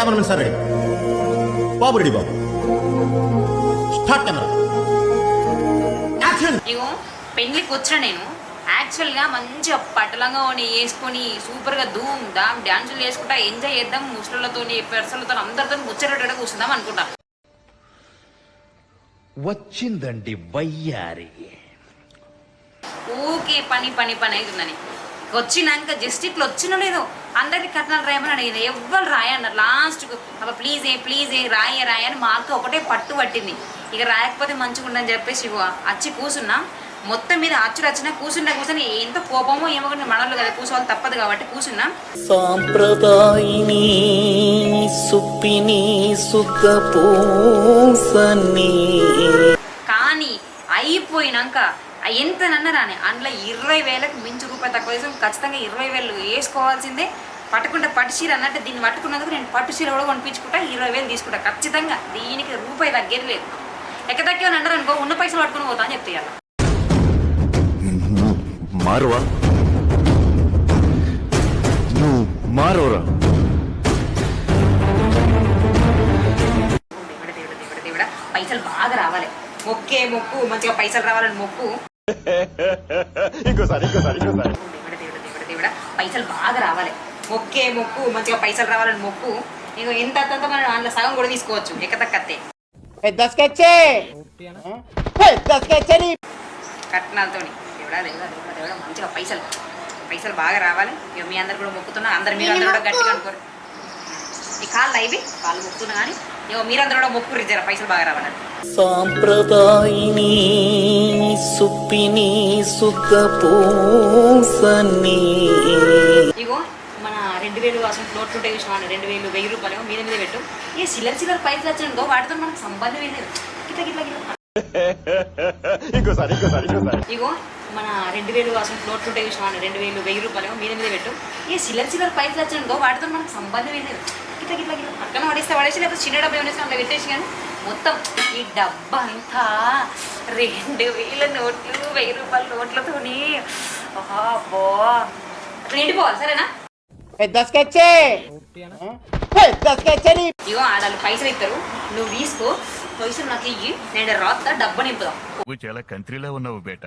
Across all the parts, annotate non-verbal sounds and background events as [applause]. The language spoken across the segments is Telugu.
Cameraman sir ready. బాబు రెడీ బాబు. Start camera. యాక్షన్. ఇగో పెళ్ళికి వచ్చిన నేను. యాక్చువల్గా మంచిగా పట్టలంగా వేసుకొని సూపర్గా ధూమ్ ధామ్ డ్యాన్సులు చేసుకుంటా ఎంజాయ్ చేద్దాం ముసలితో పెరసలతో అందరితో ముచ్చటగా కూర్చుందాం అనుకుంటా. వచ్చిందండి వయ్యారి. ఊకే పని పని పని అవుతుందని వచ్చినాక జస్ట్ ఇట్లా వచ్చిన లేదు. అందరికి కట్నాలు రాయమని అడిగింది. ఎవ్వరు రాయన్నారు లాస్ట్కు అబ్బా ప్లీజ్ ఏ ప్లీజ్ ఏ రాయ రాయ అని మా అక్క ఒకటే పట్టు పట్టింది. ఇక రాయకపోతే మంచిగా ఉండని చెప్పేసి వచ్చి కూసున్నా. మొత్తం మీద అచ్చుడు వచ్చినా కూర్చుంటా కూర్చొని ఎంత కోపమో ఏమో మనలు కదా కూర్చోవాలి తప్పదు కాబట్టి కూర్చున్నా సాంప్రదాయిని సుప్పిని సుఖ పూసని కానీ అయిపోయినాక ఎంత నన్నరాని అందులో ఇరవై వేలకు మించి రూపాయి తక్కువ వేసాం. ఖచ్చితంగా ఇరవై వేలు వేసుకోవాల్సిందే. పట్టుకుంటే పట్టు చీర అన్నట్టు దీన్ని పట్టుకున్నందుకు నేను పట్టు చీర కూడా కొనిపించుకుంటా ఇరవై వేలు తీసుకుంటా. ఖచ్చితంగా దీనికి రూపాయి తగ్గేది లేదు. ఎక్క తగ్గేవని అన్నారు అనుకో ఉన్న పైసలు పట్టుకుని పోతా అని చెప్తే. మారువా? నువ్వు మారోరా పైసలు బాగా రావాలి. మొక్కే మొక్కు మంచిగా పైసలు రావాలని మొక్కు. ఇంకోసారి ఇంకోసారి ఇంకోసారి. పైసలు బాగా రావాలి. మొక్కే మొక్కు మంచిగా పైసలు రావాలని మొక్కు. ఇక ఎంత అంత మనం అందులో సగం కూడా తీసుకోవచ్చు. ఎక్కతక్కత్తే పెద్ద స్కెచ్చే! పెద్ద స్కెచ్ అని కట్నాలతోని. దేవుడా దేవుడా దేవుడా దేవుడా మంచిగా పైసలు. పైసలు బాగా రావాలి. ఇక మీ అందరు కూడా మొక్కుతున్నా అందరు మీరు అందరూ కూడా గట్టిగా అనుకోరు. ఈ కాళ్ళు అవి కాళ్ళు మొక్కుతున్నా కానీ ఇక మీరందరూ కూడా మొక్కురు జర పైసలు బాగా సాంప్రదాయిని సుప్పిని సుఖ పూసని ఇగో మన రెండు వేలు అసలు ఫ్లోట్ ఉంటే చూసిన రెండు వేలు వెయ్యి రూపాయలు మీద మీద పెట్టు. ఇక చిల్లర చిల్లర పైసలు వచ్చినందో వాటితో మనకు సంబంధం ఏం లేదు. గిట్ల గిట్ల గిట్ల. ఇంకోసారి ఇంకోసారి ఇంకోసారి. ఇగో మన రెండు వేలు అసలు ఫ్లోట్ ఉంటే చూసిన రెండు వేలు వెయ్యి రూపాయలు మీద మీద పెట్టు. ఇక చిల్లర చిల్లర పైసలు వచ్చినందో వాటితో మనకు సంబంధం ఏం లేదు. గిట్ల గిట్ల గిట్ల. పక్కన పడేస్తే పడేసి లేకపోతే చిన్న డబ్బా ఏమైనా అందులో పెట్టేసి కానీ మొత్తం ఈ డబ్బా అంతా రెండు వేల నోట్లు వెయ్యి రూపాయల నోట్లతోని అబ్బో నిండిపోవాలి సరేనా? పెద్ద స్కెచ్చే. పెద్ద స్కెచ్ అని ఇగో ఆడాలు పైసలు ఇస్తారు. నువ్వు తీసుకో పైసలు నాకు ఇయ్యి నేను రాత్త డబ్బు నింపుదాం నువ్వు చాలా కంట్రీలో ఉన్నావు బేట.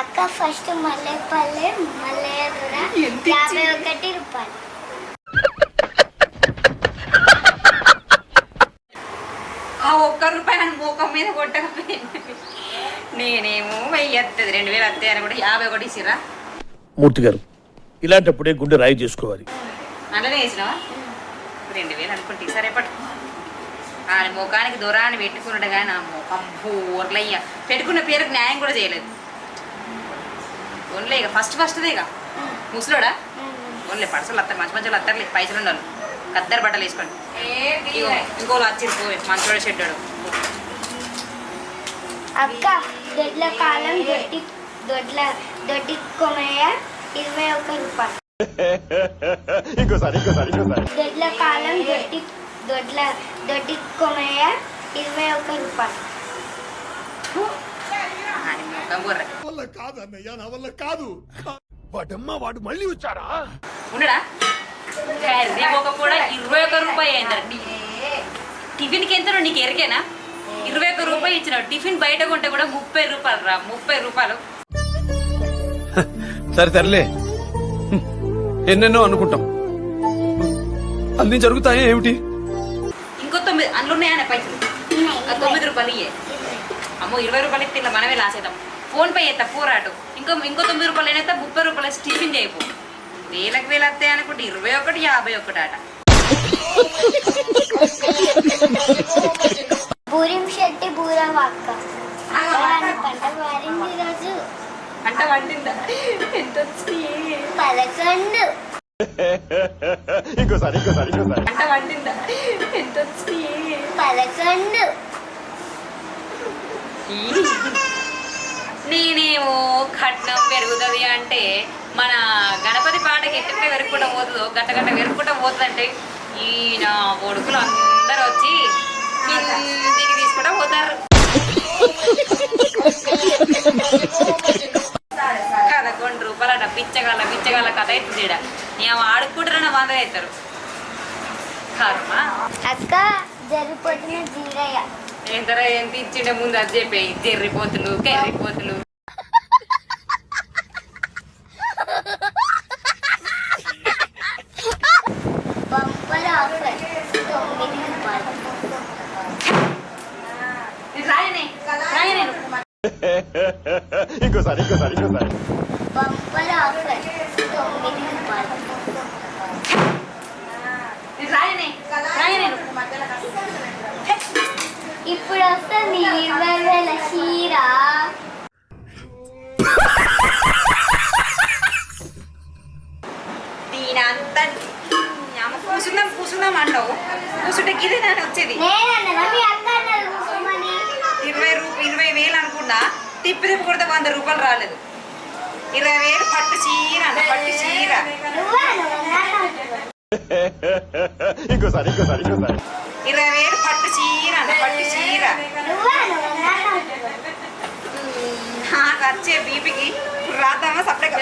అక్క ఫస్ట్ మల్లెపల్లె మల్లెదూర యాభై ఒకటి రూపాయలు. ఆ ఒక్క రూపాయి అని మూకం మీద కొట్టకపోయింది. నేనేమో వెయ్యి వస్తుంది రెండు వేలు వస్తాయి అని కూడా యాభై ఒకటి ఇచ్చిరా మూర్తి గారు ఇలాంటప్పుడే గుండె రాయి చేసుకోవాలి. అలానే వేసినావా? రెండు వేలు అనుకుంటే సరే పట్టు ఆయన ముఖానికి దూరాన్ని పెట్టుకున్నాడు కానీ నా ముఖం బోర్లయ్య పెట్టుకున్న పేరుకు న్యాయం కూడా చేయలేదు. ఓన్లే ఇక ఫస్ట్ ఫస్ట్దే ఇక. ముసలోడా? ఓన్లే పడసలు వస్తారు మంచి మంచి వస్తారులే పైసలు ఉండాలి కద్దరు బట్టలు వేసుకోండి. ఇంకోళ్ళు వచ్చింది పోయి మంచోడు చెడ్డాడు. అక్క దొడ్ల కాలం దొడ్డి దొడ్ల దొడ్డి కొమయ్య ఇరవై ఒక రూపాయలు. ఇంకోసారి ఇంకోసారి ఇంకోసారి. దొడ్ల కాలం దొడ్డి దొడ్ల దొడ్డి కొమయ్య ఇరవై ఒక రూపాయలు. కాదన్నయ్య నా వల్ల కాదు. వాడమ్మ వాడు మళ్ళీ వచ్చాడా ఉండడా? కర్రీ ఒక కూడా ఇరవై ఒక్క రూపాయి అయిందండి టిఫిన్కి ఎంత నీకు ఎరికేనా? ఇరవై ఒక్క రూపాయి ఇచ్చిన టిఫిన్ బయట కొంటే కూడా ముప్పై రూపాయలు రా ముప్పై రూపాయలు. [laughs] సరే హ్మ్. ఎన్నెన్నో అనుకుంటాం. అన్ని జరుగుతాయి ఏమిటి? ఇంకో తొమ్మిది అందులో ఉన్నాయనే పైసలు? ఆ తొమ్మిది రూపాయలు ఇయ్యే. అమ్మో ఇరవై రూపాయలు ఇస్తే మనమే లాసేద్దాం ఫోన్ పే చేస్తా పోరాటు. ఇంకో ఇంకో తొమ్మిది రూపాయలు అయినా ముప్పై రూపాయలు వేసి టిఫిన్ చేయపు వేలకు వేలు వస్తాయి అనుకుంటే ఇరవై ఒకటి యాభై ఒకటి అట. బూరిం శెట్టి బూరవాక్క. వాడిని పంట వారింది రోజు. అంటే వండిందా ఎంత పదకొండు. ఇంకోసారి ఇంకోసారి ఇంకోసారి. అంటే వండిందా ఎంత పదకొండు. నేనేమో కట్నం పెరుగుతుంది అంటే మన గణపతి పాటకి ఎట్లా వెరుక్కుంటా పోతుందో గట్ట గట్ట వెరుక్కుంటా పోతుందంటే ఈయన కొడుకులు అందరూ వచ్చి కిందికి తీసుకుంటా పోతారు. పదకొండు రూపాయలు అట పిచ్చగల పిచ్చగల కథ అవుతుంది ఈడ. నేను ఆడుకుంటారన్న వంద అవుతారు. అక్క జరిపోతున్న జీరయ్య. ఎంతరా ఎంత ఇచ్చిండే ముందు అది చెప్పే జెర్రిపోతులు కెర్రిపోతులు బంపర్ ఆఫర్ తొమ్మిది రూపాయలు రాయనే రాయనే ఇంకోసారి ఇంకోసారి ఇంకోసారి. బంపర్ ఆఫర్ తొమ్మిది ఇప్పుడు వస్తుంది ఇరవై వేల చీర దీనంతా కూసుందాం కూసుందాం అంటావు కూసుంటే గిదే నాని వచ్చేది. ఇరవై రూపాయలు ఇరవై వేలు అనుకున్నా. తిప్పి తిప్పి కొడితే వంద రూపాయలు రాలేదు. ఇరవై వేలు పట్టు చీర పట్టు చీర. ఇంకోసారి ఇంకోసారి ఇంకోసారి. ఇరవై వేలు పట్టు చీర పట్టు చీర. నాకు వచ్చే బీపీకి రాద్దామా సపరేట్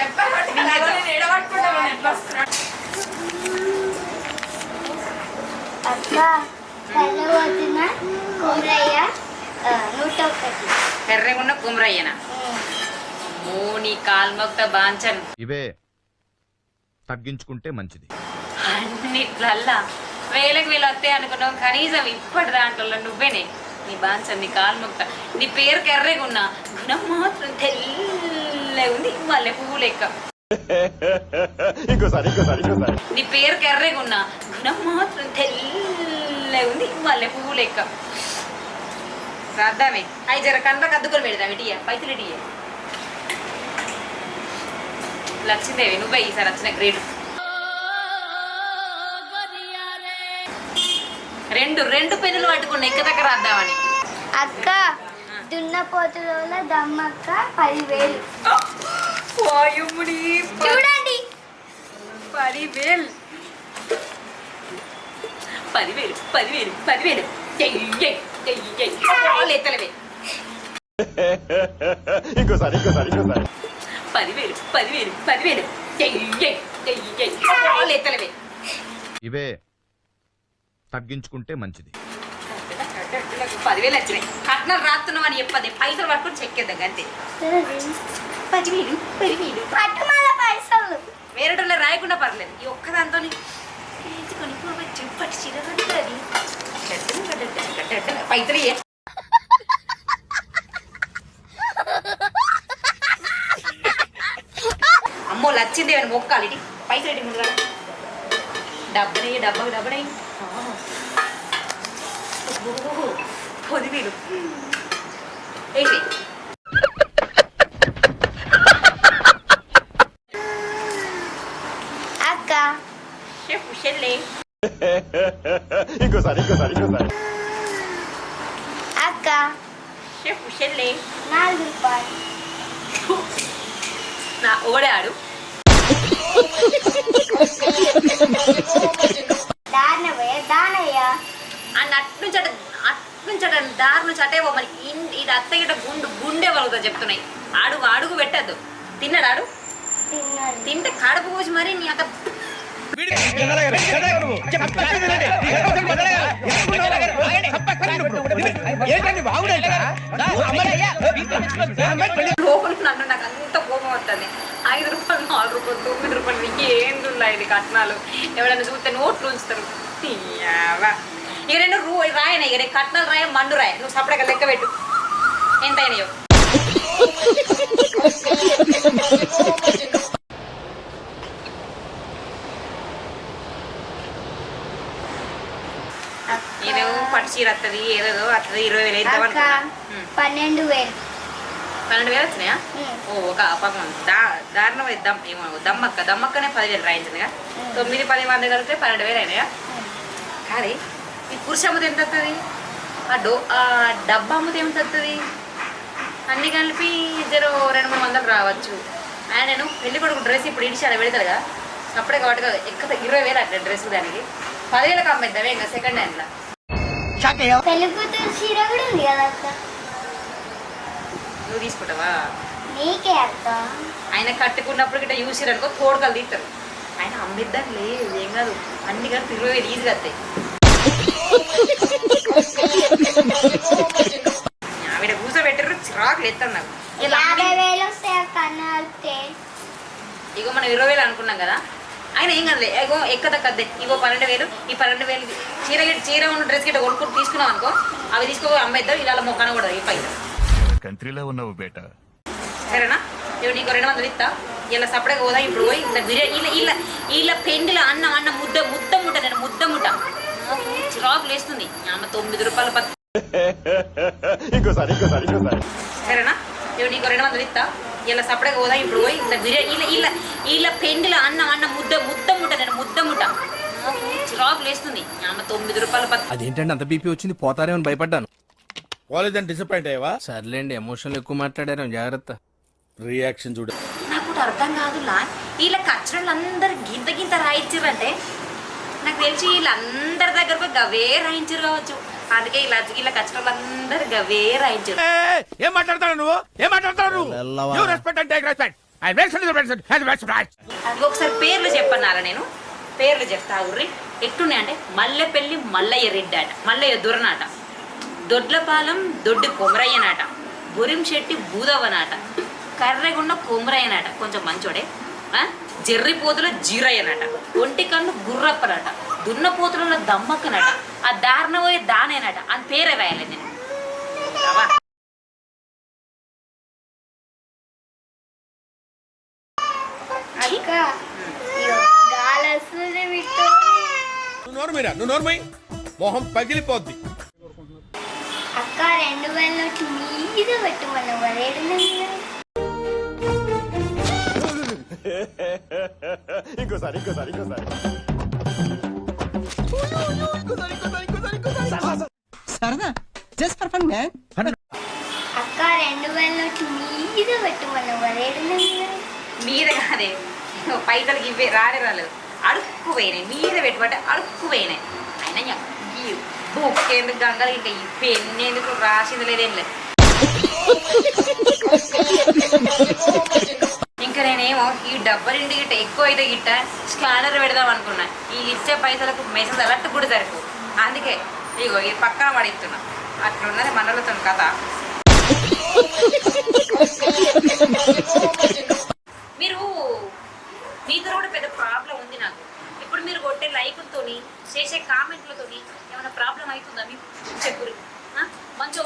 అక్క కుమ్రయ్య ఆ, నూట ఒకటి ఎర్రగున్న కుమరయ్యన. ఓ నీ కాల్మొక్త బాంచన్. ఇవే తగ్గించుకుంటే మంచిది. అన్నిట్లల్లా వేలకు వేలు వస్తాయి అనుకున్నావు. కనీసం ఇప్పటి దాంట్లో నువ్వేనే. నీ బాంచన్ నీ కాల్మొక్త. నీ పేరు కర్రెగున్నా గుణం మాత్రం తెల్లగా ఉంది. మల్లె పువ్వు లెక్క. ఇంకోసారి ఇంకోసారి ఇంకోసారి. నీ పేరు కర్రెగున్నా గుణం మాత్రం తెల్లగా ఉంది. మల్లె పువ్వు లెక్క. రాద్దామే అవి జర కళ్ళకి అద్దుకొని పెడదాం ఇటీయ పైసలు ఇటీయ. లక్ష్మీదేవి నువ్వే ఈసారి వచ్చిన గ్రేడ్ రెండు రెండు పెన్నులు పట్టుకున్న ఎక్క దగ్గర రాద్దామని. అక్క దున్నపోతుల దమ్మక్క పదివేలు. వాయుముడి చూడండి. పదివేలు. పదివేలు పదివేలు పదివేలు. ఎత్తలవే ఇంకోసారి ఇంకోసారి ఇంకోసారి. పదివేలు పదివేలు పదివేలు. ఎత్తలవే ఇవే తగ్గించుకుంటే మంచిది. పదివేలు వచ్చినాయి. కట్నం రాస్తున్నాం అని చెప్పది. పైసలు పట్టుకొని చెక్కేద్దాం అంతే. పదివేలు పదివేలు. పట్టుమల పైసలు. వేరేటోళ్ళ రాయకుండా పర్లేదు. ఈ ఒక్కదాంతో పట్టు చీర కట్టుకోవాలి. అమ్మో లచ్చింది అని మొక్కాలి పైసలు ఇటు ముందు డబ్బనే డబ్బకు డబ్బనే పొదివీలు ఏంటి అక్క చెప్పు చెల్లె ఇంకోసారి ఇంకోసారి అక్క చెప్పు చెల్లె నాలుగు రూపాయలు నా ఓడాడు దానవయ్య దానయ్య. అని అట్నుంచి అట అట్నుంచి అట దారి నుంచి అటే ఇన్- ఇది అత్తగిట గుండు గుండె వలుగుతా చెప్తున్నాయి. అడుగు అడుగు పెట్టద్దు. తిన్నాడు ఆడు తింటే కడుపు కోసి మరి నీ అక్క లోపల నన్ను నాకు అంత కోపం వస్తుంది ఐదు రూపాయలు నాలుగు రూపాయలు తొమ్మిది రూపాయలు ఏందున్నా ఇది కట్నాలు ఎవరైనా చూస్తే నోట్లు ఉంచుతారు ఇక రెండు రూ రాయన ఇక నేను కట్నాలు రాయ మండు రాయ నువ్వు. సపరేట్గా లెక్క పెట్టు ఎంత అయినాయో ఏదో పట్టు చీర వస్తుంది ఏదో వస్తుంది ఇరవై వేలు అయితే పన్నెండు వేలు. పన్నెండు వేలు వచ్చినాయా. ఓ ఒక పాపం దా దారుణం దమ్ ఏమో దమ్మక్క దమ్మక్కనే పదివేలు రాయించిందిగా. తొమ్మిది పది మంది కలిపితే పన్నెండు వేలు అయినాయా? కానీ ఈ పురుష అమ్మది ఎంత వస్తుంది ఆ డో ఆ డబ్బా అమ్మది ఎంత వస్తుంది అన్ని కలిపి ఇద్దరు రెండు మూడు వందలు రావచ్చు. ఆయన నేను పెళ్ళి కొడుకు డ్రెస్ ఇప్పుడు ఇడిచాను పెడతాడు కదా. అప్పుడే కాబట్టి కదా ఎక్కడ ఇరవై వేలు అట్లా డ్రెస్ దానికి. పదివేలకు అమ్మేద్దామే ఇంకా సెకండ్ హ్యాండ్లో పెళ్ళి కూతురు చీర కూడా ఉంది కదా అక్క నువ్వు తీసుకుంటావా? నీకే అక్క ఆయన కట్టుకున్నప్పుడు గిట్ట చూసిరనుకో తోడుకలు తీస్తారు ఆయన అమ్మిద్దాం లేదు ఏం కాదు. అన్ని కలిపి ఇరవై వేలు ఈజీగా వస్తాయి. ఆవిడ కూర్చోబెట్టరు చిరాకులు ఎత్తాను నాకు. యాభై వేలు వస్తాయి అక్క ఇగో మనం ఇరవై వేలు అనుకున్నాం కదా ఆయన ఏం కదలే. ఇగో ఎక్కద కద్దే ఇగో పన్నెండు వేలు ఈ పన్నెండు వేలు చీర చీర ఉన్న డ్రెస్ గిట్ట కొనుక్కొని తీసుకున్నాం అనుకో అవి తీసుకో అమ్మాయిద్దాం ఇలా మొక్కన కూడా ఈ పైన కంట్రీలో ఉన్నావు బేటా. సరేనా? ఇవి నీకు రెండు వందలు ఇస్తా. ఇలా సపరేట్గా పోదా ఇప్పుడు పోయి ఇంత బిర్యానీ ఇలా ఇలా ఇలా పెండిలో అన్నం అన్న ముద్ద ముద్ద ముట్ట నేను ముద్ద ముట్ట. చిరాకు లేస్తుంది. ఆమె తొమ్మిది రూపాయల పత్ ఇంకోసారి ఇంకోసారి ఇంకోసారి. సరేనా? ఇవి నీకు రెండు వందలు ఇస్తా. ఇలా సపరేట్గా పోదా ఇప్పుడు పోయి ఇంత బిర్యానీ ఇలా ఇలా ఇలా పెండిలో అన్నం అన్న ముద్ద ముద్ద ముట్ట నేను ముద్ద ముట్ట. చిరాకు లేస్తుంది. ఆమె తొమ్మిది రూపాయల అదేంటండి అంత బీపీ వచ్చింది? పోతారేమని భయపడ్డాను. కాలేజ్ డిసప్పాయింట్ అయ్యావా? సర్లేండి ఎమోషన్లు ఎక్కువ మాట్లాడారు జాగ్రత్త. రియాక్షన్ చూడ. నాకు అర్థం కాదులా వీళ్ళ కచ్చడలు అందరు గింత గింత రాయించారంటే నాకు తెలిసి వీళ్ళందరి దగ్గర పోయి గవే రాయించారు కావచ్చు. అందుకే ఇలా వీళ్ళ కచ్చడలు అందరు గవే రాయించారు. ఏం మాట్లాడతావు నువ్వు? ఏం మాట్లాడతావు నువ్వు? You respect and take respect ఒకసారి పేర్లు చెప్పన్నారా నేను? పేర్లు చెప్తా ఉర్రి. ఎట్టున్నాయి అంటే మల్లెపల్లి మల్లయ్య రెడ్డి అట మల్లయ్య దొరనాట. దొడ్లపాలెం దొడ్డి కొమరయ్యనాట. బురింశెట్టి బూదవనాట కర్రెగున్న కొమరయ్యనాట కొంచెం మంచోడే. ఆ? జెర్రి జీరయ్యనట. ఒంటి కన్ను గుర్రప్పనట. దున్న పోతులలో దమ్మక్కనట. ఆ దారుణ పోయే దానేనట. అని పేరే రాయాలి నేను రావా? అక్క ఇగో గాలి వస్తుంది విట్టు నువ్వు నోరు మీరా నువ్వు నోరు మై మొహం పగిలిపోద్ది. అక్క రెండు వేల నోట్లు మీద ఏడున్నది ఇంకోసారి ఇంకోసారి ఇంకోసారి. అక్క రెండు వేల నోట్లు మీద ఏడున్నది మీద. కాదే పైసలకి ఇవే రానే రాలేదు. అడుక్కు పోయినాయి మీద పెట్టుబట్టి అడుక్కు పోయినాయి అయినా ఈ బుక్ ఎందుకు గంగలు ఇంకా ఈ పెన్ ఎందుకు రాసింది లేదేం లేదు ఇంకా నేనేమో ఈ డబ్బర్ ఇంటి గిట్ట ఎక్కువ అయితే గిట్ట స్కానర్ పెడదాం అనుకున్నా ఈ ఇచ్చే పైసలకు మెసేజ్ అలర్ట్ కూడా సరిపో అందుకే ఇగో ఇది పక్కన పడిస్తున్నా అట్లున్నది మనలతో కథ మీరు మీతో కూడా పెద్ద ప్రాబ్లం ఉంది నాకు. ఇప్పుడు మీరు కొట్టే లైకులతోని చేసే కామెంట్లతోని ఏమైనా ప్రాబ్లం అవుతుందా మీకు? చెప్పురు? మంచి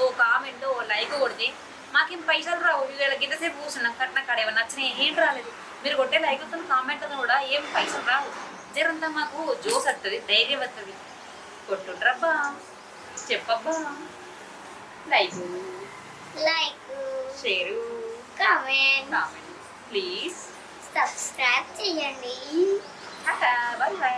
ఓ కామెంట్ ఓ లైక్ కొడితే మాకేం పైసలు రావు. ఇవాళ గింతసేపు కూర్చున్నాం కట్న కాడ ఏమైనా నచ్చినాయి? ఏం రాలేదు. మీరు కొట్టే లైకులతో కామెంట్లతో కూడా ఏం పైసలు రావు. జరంతా మాకు జోస్ వస్తుంది ధైర్యం వస్తుంది కొట్టుండ్రబ్బా. చెప్పబ్బా. Like like share comment comment please subscribe ചെയ്യണേ ബൈ ബൈ